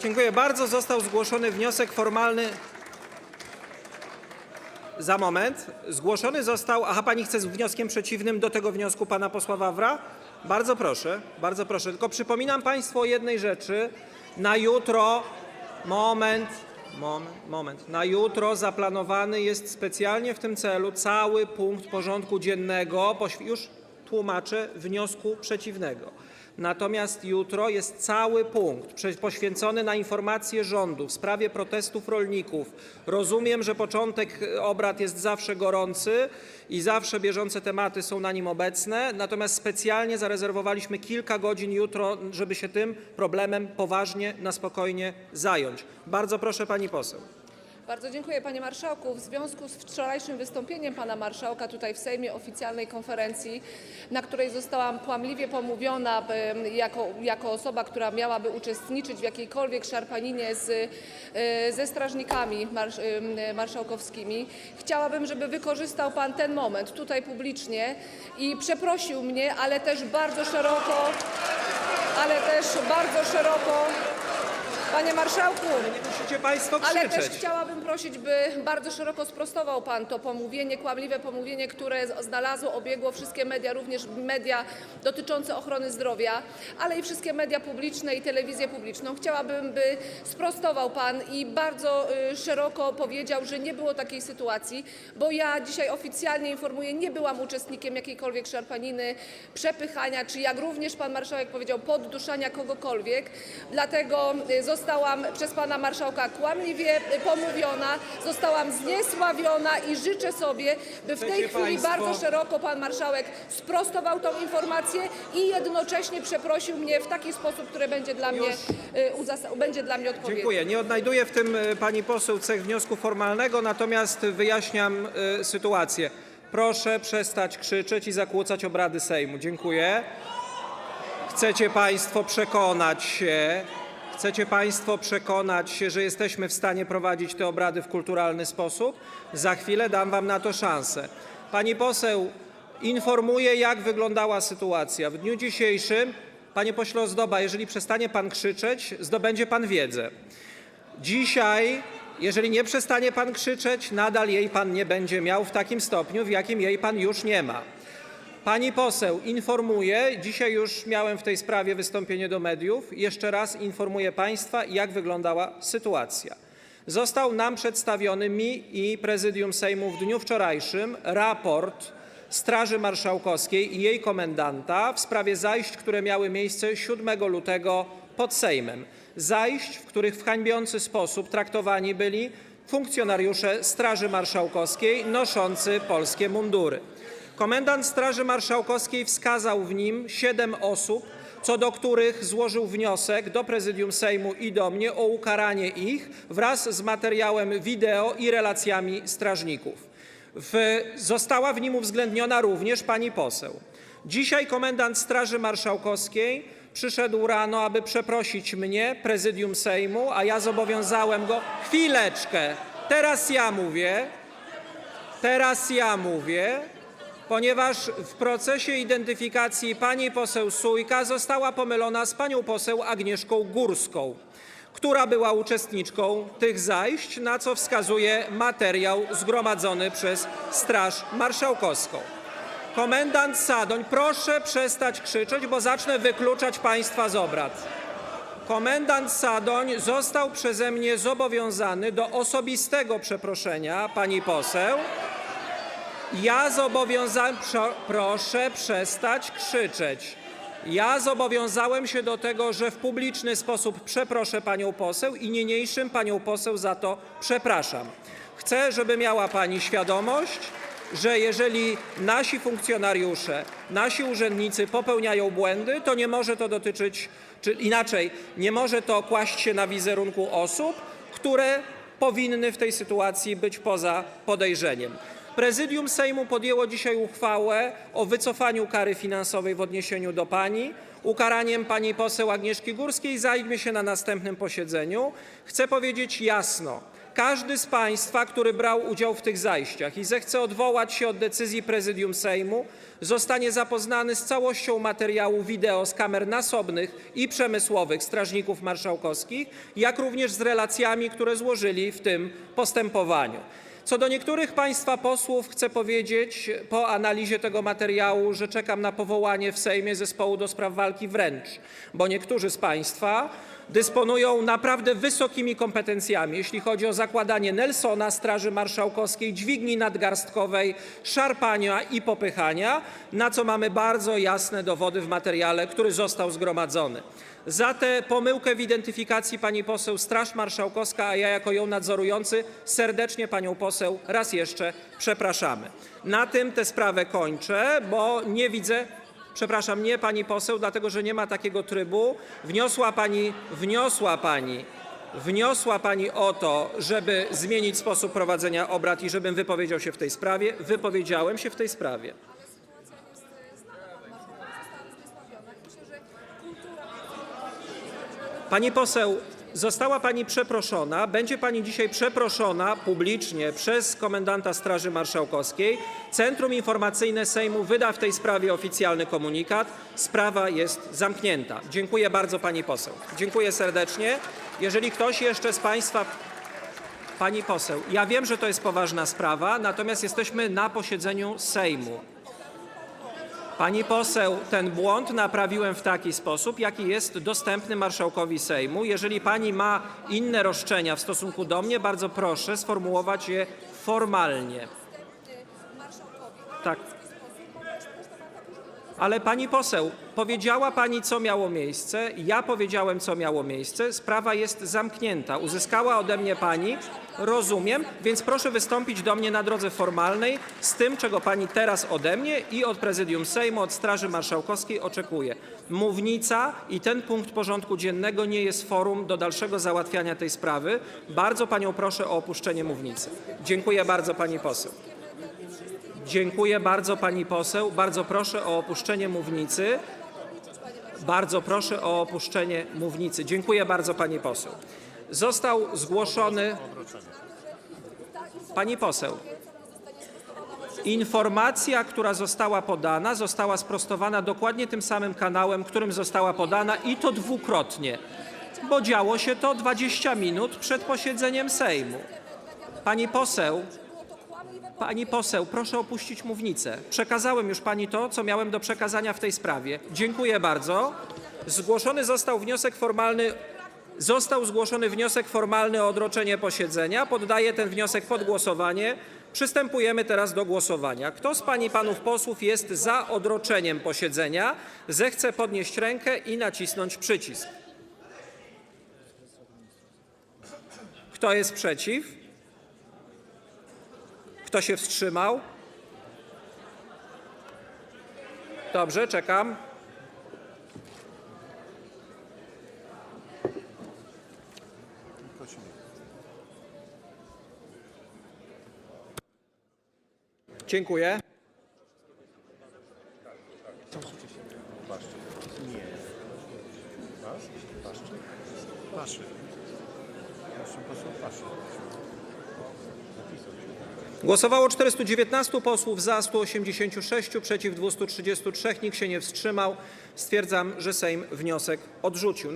Dziękuję bardzo. Został zgłoszony wniosek formalny. Za moment. Zgłoszony został. Aha, pani chce z wnioskiem przeciwnym do tego wniosku pana posła Wawra? Bardzo proszę, bardzo proszę. Tylko przypominam państwu o jednej rzeczy. Na jutro, moment, moment, moment. Na jutro zaplanowany jest specjalnie w tym celu cały punkt porządku dziennego, już tłumaczę, wniosku przeciwnego. Natomiast jutro jest cały punkt poświęcony na informację rządu w sprawie protestów rolników. Rozumiem, że początek obrad jest zawsze gorący i zawsze bieżące tematy są na nim obecne, natomiast specjalnie zarezerwowaliśmy kilka godzin jutro, żeby się tym problemem poważnie, na spokojnie zająć. Bardzo proszę pani poseł. Bardzo dziękuję panie marszałku. W związku z wczorajszym wystąpieniem pana marszałka tutaj w Sejmie oficjalnej konferencji, na której zostałam kłamliwie pomówiona jako, jako osoba, która miałaby uczestniczyć w jakiejkolwiek szarpaninie z, e, ze strażnikami marsz, e, marszałkowskimi, chciałabym, żeby wykorzystał pan ten moment tutaj publicznie i przeprosił mnie, ale też bardzo szeroko, ale też bardzo szeroko, panie marszałku. Nie musicie państwo Ale też krzyczeć. chciałabym prosić, by bardzo szeroko sprostował Pan to pomówienie, kłamliwe pomówienie, które znalazło, obiegło wszystkie media, również media dotyczące ochrony zdrowia, ale i wszystkie media publiczne i telewizję publiczną. Chciałabym, by sprostował Pan i bardzo y, szeroko powiedział, że nie było takiej sytuacji, bo ja dzisiaj oficjalnie informuję, nie byłam uczestnikiem jakiejkolwiek szarpaniny, przepychania, czy jak również Pan Marszałek powiedział, podduszania kogokolwiek. Dlatego y, zostałam przez Pana Marszałka kłamliwie y, pomówiona, zostałam zniesławiona i życzę sobie, by w tej chwili bardzo szeroko Pan Marszałek sprostował tą informację i jednocześnie przeprosił mnie w taki sposób, który będzie dla mnie, y, będzie dla mnie odpowiedni. Dziękuję. Nie odnajduję w tym e, pani poseł cech wniosku formalnego, natomiast wyjaśniam e, sytuację. Proszę przestać krzyczeć i zakłócać obrady Sejmu. Dziękuję. Chcecie państwo przekonać się, chcecie państwo przekonać się, że jesteśmy w stanie prowadzić te obrady w kulturalny sposób? Za chwilę dam wam na to szansę. Pani poseł, informuję, jak wyglądała sytuacja. W dniu dzisiejszym, panie pośle Ozdoba, jeżeli przestanie pan krzyczeć, zdobędzie pan wiedzę. Dzisiaj, jeżeli nie przestanie pan krzyczeć, nadal jej pan nie będzie miał w takim stopniu, w jakim jej pan już nie ma. Pani poseł, informuję, dzisiaj już miałem w tej sprawie wystąpienie do mediów. Jeszcze raz informuję Państwa, jak wyglądała sytuacja. Został nam przedstawiony, mi i prezydium Sejmu w dniu wczorajszym, raport Straży Marszałkowskiej i jej komendanta w sprawie zajść, które miały miejsce 7 lutego pod Sejmem. Zajść, w których w hańbiący sposób traktowani byli funkcjonariusze Straży Marszałkowskiej noszący polskie mundury. Komendant Straży Marszałkowskiej wskazał w nim siedem osób, co do których złożył wniosek do Prezydium Sejmu i do mnie o ukaranie ich wraz z materiałem wideo i relacjami strażników. W, została w nim uwzględniona również pani poseł. Dzisiaj komendant Straży Marszałkowskiej przyszedł rano, aby przeprosić mnie, Prezydium Sejmu, a ja zobowiązałem go. Chwileczkę, teraz ja mówię. Teraz ja mówię, ponieważ w procesie identyfikacji pani poseł Sójka została pomylona z panią poseł Agnieszką Górską, która była uczestniczką tych zajść, na co wskazuje materiał zgromadzony przez Straż Marszałkowską. Komendant Sadoń, proszę przestać krzyczeć, bo zacznę wykluczać państwa z obrad. Komendant Sadoń został przeze mnie zobowiązany do osobistego przeproszenia pani poseł. Ja zobowiązałem, pro, proszę przestać krzyczeć. Ja zobowiązałem się do tego, że w publiczny sposób przeproszę panią poseł i niniejszym panią poseł za to przepraszam. Chcę, żeby miała pani świadomość, że jeżeli nasi funkcjonariusze, nasi urzędnicy popełniają błędy, to nie może to dotyczyć, czy inaczej, nie może to kłaść się na wizerunku osób, które powinny w tej sytuacji być poza podejrzeniem. Prezydium Sejmu podjęło dzisiaj uchwałę o wycofaniu kary finansowej w odniesieniu do pani. Ukaraniem pani poseł Agnieszki Górskiej zajmie się na następnym posiedzeniu. Chcę powiedzieć jasno, Każdy z Państwa, który brał udział w tych zajściach i zechce odwołać się od decyzji Prezydium Sejmu, zostanie zapoznany z całością materiału wideo z kamer nasobnych i przemysłowych Strażników Marszałkowskich, jak również z relacjami, które złożyli w tym postępowaniu. Co do niektórych Państwa posłów chcę powiedzieć po analizie tego materiału, że czekam na powołanie w Sejmie zespołu do spraw walki wręcz, bo niektórzy z Państwa dysponują naprawdę wysokimi kompetencjami, jeśli chodzi o zakładanie Nelsona, Straży Marszałkowskiej, dźwigni nadgarstkowej, szarpania i popychania, na co mamy bardzo jasne dowody w materiale, który został zgromadzony. Za tę pomyłkę w identyfikacji pani poseł Straż Marszałkowska, a ja jako ją nadzorujący serdecznie panią poseł raz jeszcze przepraszamy. Na tym tę sprawę kończę, bo nie widzę. Przepraszam, nie pani poseł, dlatego że nie ma takiego trybu. Wniosła pani, wniosła pani, wniosła pani o to, żeby zmienić sposób prowadzenia obrad i żebym wypowiedział się w tej sprawie. Wypowiedziałem się w tej sprawie. Pani poseł, została pani przeproszona. Będzie pani dzisiaj przeproszona publicznie przez komendanta Straży Marszałkowskiej. Centrum Informacyjne Sejmu wyda w tej sprawie oficjalny komunikat. Sprawa jest zamknięta. Dziękuję bardzo pani poseł. Dziękuję serdecznie. Jeżeli ktoś jeszcze z państwa Pani poseł, ja wiem, że to jest poważna sprawa, natomiast jesteśmy na posiedzeniu Sejmu. Pani poseł, ten błąd naprawiłem w taki sposób, jaki jest dostępny marszałkowi Sejmu. Jeżeli pani ma inne roszczenia w stosunku do mnie, bardzo proszę sformułować je formalnie. Tak. Ale pani poseł, powiedziała pani, co miało miejsce. Ja powiedziałem, co miało miejsce. Sprawa jest zamknięta. Uzyskała ode mnie pani. Rozumiem, więc proszę wystąpić do mnie na drodze formalnej z tym, czego pani teraz ode mnie i od prezydium Sejmu, od Straży Marszałkowskiej oczekuje. Mównica i ten punkt porządku dziennego nie jest forum do dalszego załatwiania tej sprawy. Bardzo panią proszę o opuszczenie mównicy. Dziękuję bardzo pani poseł. Dziękuję bardzo pani poseł. Bardzo proszę o opuszczenie mównicy. Bardzo proszę o opuszczenie mównicy. Dziękuję bardzo pani poseł. Został zgłoszony. Pani poseł. Informacja, która została podana, została sprostowana dokładnie tym samym kanałem, którym została podana i to dwukrotnie, bo działo się to 20 minut przed posiedzeniem Sejmu. Pani poseł, Pani poseł, proszę opuścić mównicę. Przekazałem już pani to, co miałem do przekazania w tej sprawie. Dziękuję bardzo. Zgłoszony został wniosek formalny. Został zgłoszony wniosek formalny o odroczenie posiedzenia. Poddaję ten wniosek pod głosowanie. Przystępujemy teraz do głosowania. Kto z pań i panów posłów jest za odroczeniem posiedzenia, zechce podnieść rękę i nacisnąć przycisk. Kto jest przeciw? Kto się wstrzymał? Dobrze, czekam. Dziękuję. Paszy. Proszę posłów Paszy. Głosowało 419 posłów, za 186, przeciw 233, nikt się nie wstrzymał. Stwierdzam, że Sejm wniosek odrzucił.